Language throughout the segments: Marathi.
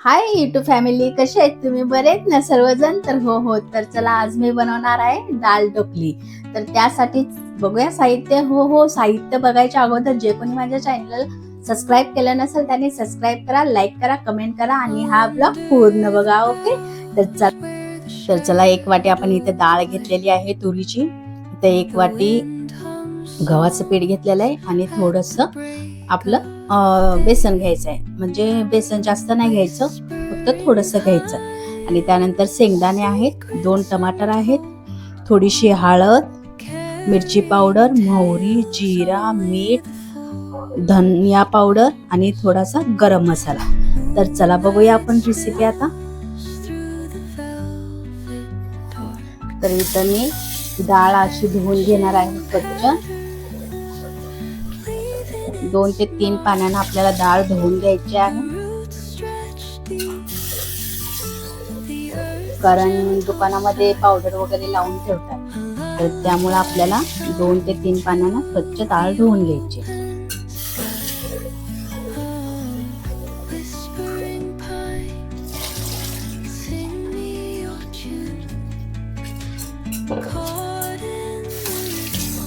हाय युट्यूब फॅमिली कशी आहेत तुम्ही? बरे आहेत ना सर्वजण? तर हो हो. तर चला आज मी बनवणार आहे दाल ढोकली. तर त्यासाठी बघूया साहित्य. हो हो साहित्य बघायच्या अगोदर जे कोणी माझ्या चॅनल सबस्क्राईब केलं नसेल त्यांनी सबस्क्राईब करा लाईक करा कमेंट करा आणि हा ब्लॉग पूर्ण बघा ओके तर चला तर चला एक वाटी आपण इथे डाळ घेतलेली आहे तुरीची. इथे एक वाटी गव्हाचं पीठ घेतलेलं आहे आणि थोडस आपलं बेसन घ्यायचं आहे म्हणजे बेसन जास्त नाही घ्यायचं फक्त थोडंसं घ्यायचं. आणि त्यानंतर शेंगदाणे आहेत दोन टमाटर आहेत थोडीशी हळद मिरची पावडर मोहरी जिरा मीठ धनिया पावडर आणि थोडासा गरम मसाला. तर चला बघूया आपण रेसिपी आता. तर इथं मी डाळ अशी धुवून घेणार आहे स्वच्छ. दोन ते तीन पाण्यानं आपल्याला डाळ धुवून घ्यायची आहे. कारण दुकानामध्ये पावडर वगैरे लावून ठेवतात. तर त्यामुळे आपल्याला दोन ते तीन पाण्यानं स्वच्छ डाळ धुवून घ्यायची.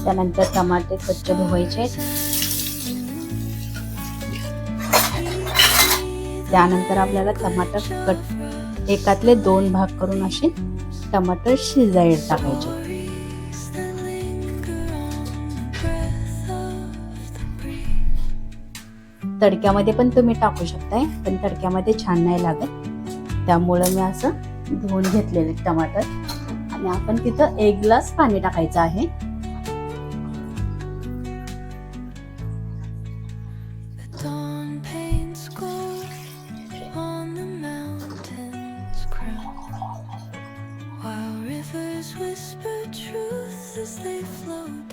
त्यानंतर टमाटे स्वच्छ धुवायचे. त्यानंतर आपल्याला टमाटर कट एकातले दोन भाग करून असे टमाटर शिजायला टाकायचे. तडक्यामध्ये पण तुम्ही टाकू शकताय पण तडक्यामध्ये छान नाही लागत. त्यामुळं मी असं धुवून घेतलेले टमाटर. आणि आपण तिथं एक ग्लास पाणी टाकायचं आहे.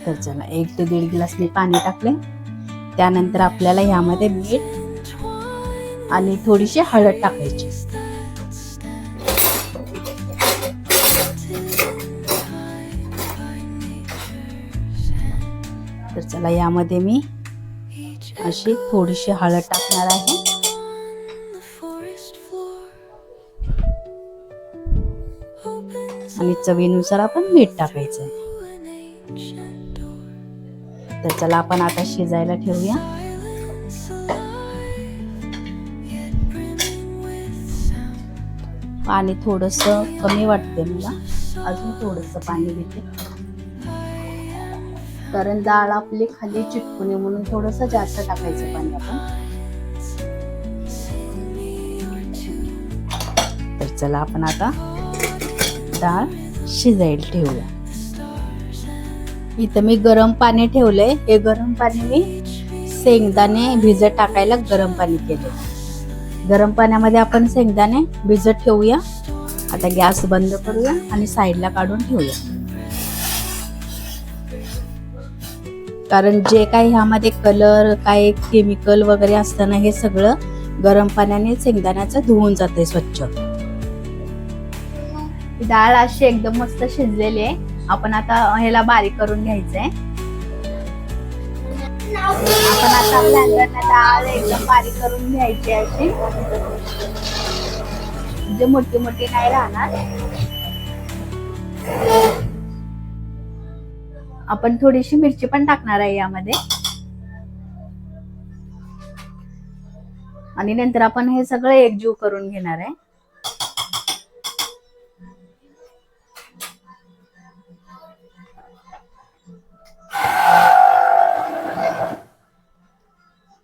तर चला एक ते दीड ग्लास मी पाणी टाकले. त्यानंतर आपल्याला ह्यामध्ये मीठ आणि थोडीशी हळद टाकायची. तर चला यामध्ये मी अशी थोडीशी हळद टाकणार आहे. आणि चवीनुसार आपण मीठ टाकायचं तर चला आपण आता शिजायला ठेवूया. पाणी थोडस कमी वाटते मला. अजून थोडस पाणी देते कारण डाळ आपली खाली चिटकू नये म्हणून थोडस जास्त टाकायचं पाणी आपण. तर चला आपण आता डाळ शिजायला ठेवूया. इथं मी गरम पाणी ठेवलंय. हे गरम पाणी मी शेंगदाणे भिजत टाकायला गरम पाणी केले गरम पाण्यामध्ये आपण शेंगदाणे भिजत ठेवूया. आता गॅस बंद करूया आणि साईडला काढून ठेवूया. कारण जे काही ह्यामध्ये कलर काय केमिकल वगैरे असतं ना हे सगळं गरम पाण्याने शेंगदाण्याचं धुवून जाते स्वच्छ. डाळ अशी एकदम मस्त शिजलेली आहे. आपण आता ह्याला बारीक करून घ्यायचंय. आपण आता ब्लेंडरला डाळ एकदम बारीक करून घ्यायची अशी. म्हणजे मोठी मोठी नाही राहणार. आपण थोडीशी मिरची पण टाकणार आहे यामध्ये. आणि नंतर आपण हे सगळं एकजीव करून घेणार आहे.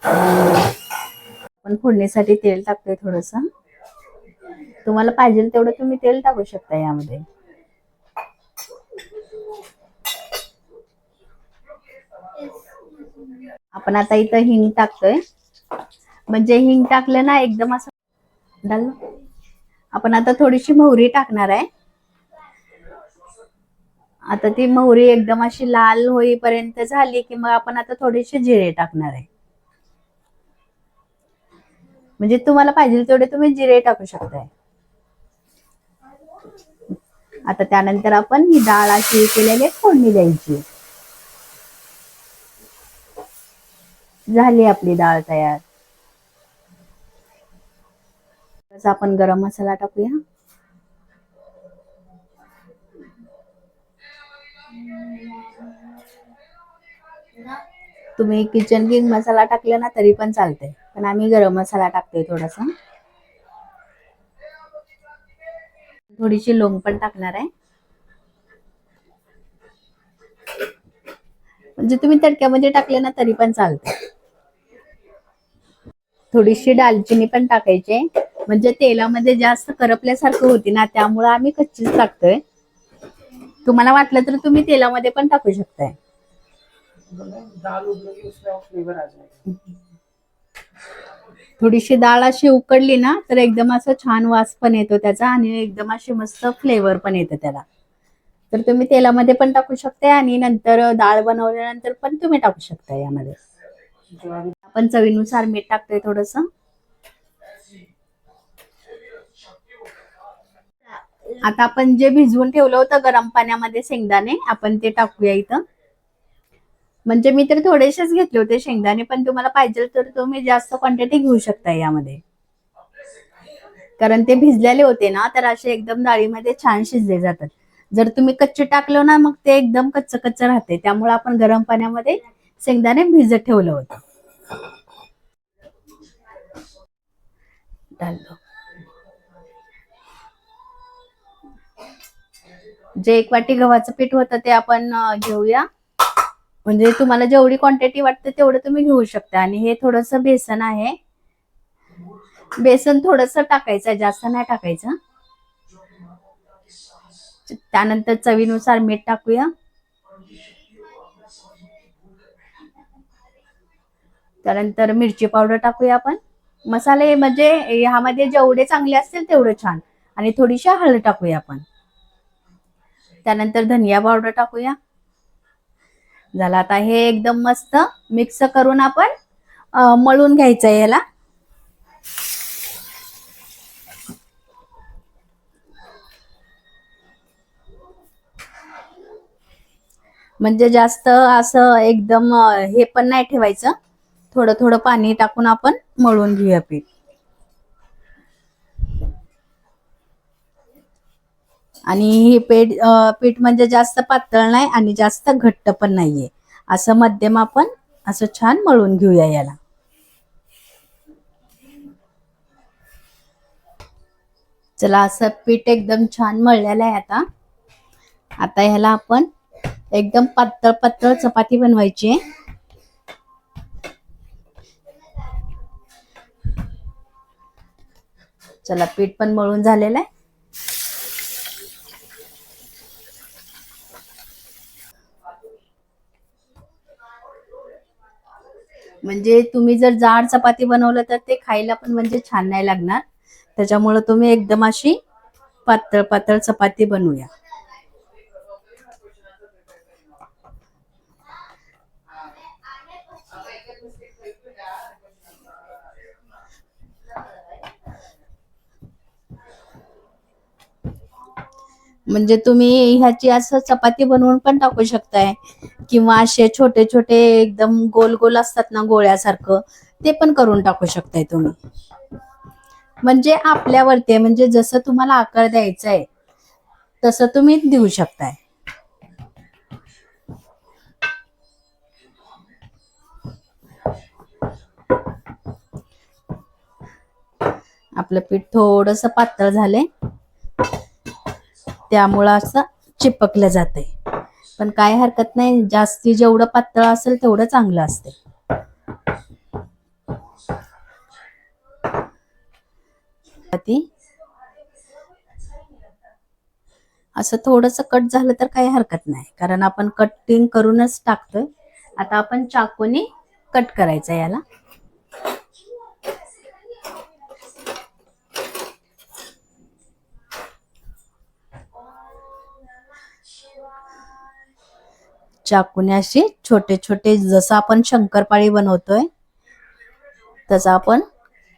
आपण फोडणीसाठी तेल टाकतोय थोडस. तुम्हाला पाहिजे तेवढं तुम्ही तेल टाकू शकता यामध्ये. आपण आता इथं हिंग टाकतोय. म्हणजे हिंग टाकलं ना एकदम असं डाल. आपण आता थोडीशी मोहरी टाकणार आहे. आता ती मोहरी एकदम अशी लाल होईपर्यंत झाली की मग आपण आता थोडेसे जिरे टाकणार आहे. म्हणजे तुम्हाला पाहिजे तेवढे तुम्ही जिरे टाकू शकताय. आता त्यानंतर आपण ही डाळ अशी केलेली फोडणी द्यायची. झाली आपली डाळ तयार. तसं आपण गरम मसाला टाकूया. तुम्ही किचन किंग मसाला टाकला ना तरी पण चालतंय. पण आम्ही गरम मसाला टाकतोय थोडासा. थोडीशी लोंग पण टाकणार आहे. म्हणजे तुम्ही तडक्यामध्ये टाकले ना तरी पण चालतंय थोडीशी दालचिनी पण टाकायची. म्हणजे तेलामध्ये जास्त करपल्यासारखं होती ना त्यामुळे आम्ही कच्चीच टाकतोय. तुम्हाला वाटलं तर तुम्ही तेलामध्ये पण टाकू शकताय. थोडीशी डाळ अशी उकडली ना तर एकदम असं छान वास पण येतो त्याचा आणि एकदम अशी मस्त फ्लेवर पण येतं त्याला. तर तुम्ही तेलामध्ये पण टाकू शकता आणि नंतर डाळ बनवल्यानंतर पण तुम्ही टाकू शकता यामध्ये. आपण चवीनुसार मीठ टाकतोय थोडस. आता आपण जे भिजवून ठेवलं होतं गरम पाण्यामध्ये शेंगदाणे आपण ते टाकूया इथं. म्हणजे मी तर थोडेसेच घेतले होते शेंगदाणे पण तुम्हाला पाहिजे तर तुम्ही जास्त क्वांटिटी घेऊ शकता यामध्ये. कारण ते भिजलेले होते ना तर असे एकदम डाळीमध्ये छान शिजले जातात. जर तुम्ही कच्चे टाकलं ना मग ते एकदम कच्च कच्च राहते. त्यामुळे आपण गरम पाण्यामध्ये शेंगदाणे भिजत ठेवलं होतं. जे एक वाटी गव्हाचं पीठ होतं ते आपण घेऊया. म्हणजे तुम्हाला जेवढी क्वांटिटी वाटते तेवढं तुम्ही घेऊ शकता. आणि हे थोडस बेसन आहे. बेसन थोडस टाकायचं जास्त नाही टाकायचं. त्यानंतर चवीनुसार मीठ टाकूया. त्यानंतर मिरची पावडर टाकूया आपण. मसाले म्हणजे ह्यामध्ये जेवढे चांगले असतील तेवढे छान. आणि थोडीशी हळद टाकूया आपण. त्यानंतर धनिया पावडर टाकूया. झालं. आता हे एकदम मस्त मिक्स करून आपण मळून घ्यायचं ह्याला याला. म्हणजे जास्त असं एकदम हे पण नाही ठेवायचं. थोडं थोडं पाणी टाकून आपण मळून घेऊया पीठ. आणि हे पेठ पीठ म्हणजे जास्त पातळ नाही आणि जास्त घट्ट पण नाहीये. असं मध्यम आपण असं छान मळून घेऊया याला. चला असं पीठ एकदम छान मळलेलं आहे आता. आता ह्याला आपण एकदम पातळ पातळ चपाती बनवायची आहे. चला पीठ पण मळून झालेलं आहे. म्हणजे तुम्ही जर जाड चपाती बनवलं तर ते खायला पण म्हणजे छान नाही लागणार. त्याच्यामुळे तुम्ही एकदम अशी पातळ पातळ चपाती बनवूया. म्हणजे तुम्ही ह्याची असं चपाती बनवून पण टाकू शकताय. किंवा असे छोटे छोटे एकदम गोल गोल असतात ना गोळ्यासारखं ते पण करून टाकू शकताय तुम्ही. म्हणजे आपल्यावरती म्हणजे जसं तुम्हाला आकार द्यायचा आहे तसं तुम्ही देऊ शकताय. आपलं पीठ थोडस पातळ झालंय त्यामुळं असं चिपकलं जाते पण काय हरकत नाही. जास्ती जेवढं पातळ असेल तेवढं चांगलं असते. असं थोडस कट झालं तर काही हरकत नाही. कारण आपण कटिंग करूनच टाकतोय. आता आपण चाकूने कट करायचं याला. चाकूने असे छोटे छोटे जसं आपण शंकरपाळी बनवतोय तसं आपण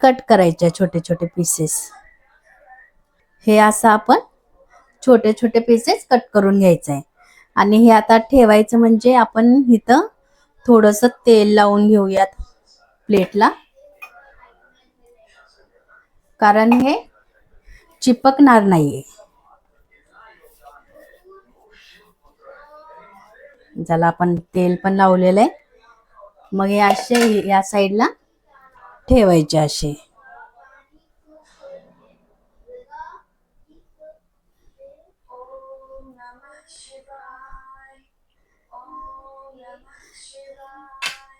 कट करायचे छोटे छोटे पीसेस हे असं आपण छोटे छोटे पीसेस कट करून घ्यायचं आहे आणि हे आता ठेवायचं म्हणजे आपण इथं थोडस तेल लावून घेऊयात प्लेटला. कारण हे चिपकणार नाहीये. ज्याला आपण तेल पण लावलेलं आहे. मग हे असे या साईडला ठेवायचे असे.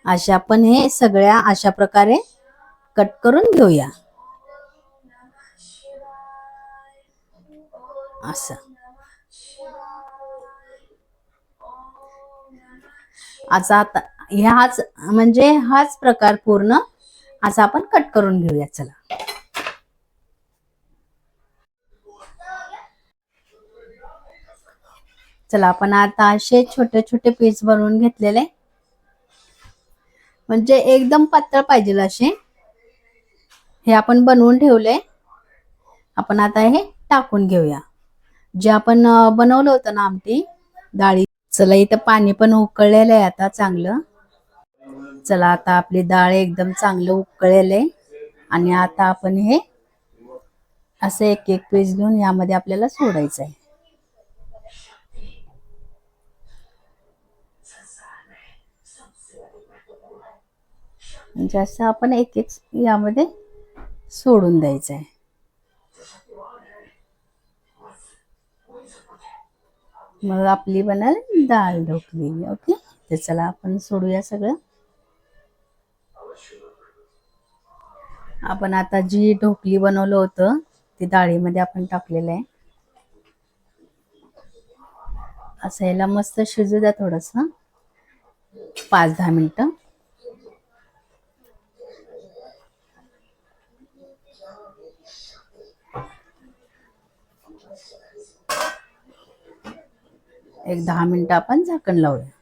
अशा आपण हे सगळ्या अशा प्रकारे कट करून घेऊया. असं. आता ह्याच म्हणजे हाच प्रकार पूर्ण असा आपण कट करून घेऊया चला. चला आपण आता असे छोटे छोटे पीस बनवून घेतलेले. म्हणजे एकदम पातळ पाहिजे असे. हे आपण बनवून ठेवले. आपण आता हे टाकून घेऊया. जे आपण बनवलं होतं ना आमटी डाळी चला इथं पाणी पण उकळलेलं आहे आता चांगलं. चला आता आपली डाळ एकदम चांगलं उकळलेलं आहे. आणि आता आपण हे असं एक एक पीस घेऊन यामध्ये आपल्याला सोडायचं आहे. म्हणजे असं आपण एक एक यामध्ये सोडून द्यायचं आहे. मग आपली बनल डाळ ढोकली ओके? तर चला आपण सोडूया सगळं. आपण आता जी ढोकली बनवलं होतं ती डाळीमध्ये आपण टाकलेलं आहे. असं याला मस्त शिजू द्या थोडस. पाच दहा मिनिटं. एक दहा मिनटं आपण झाकण लावूया.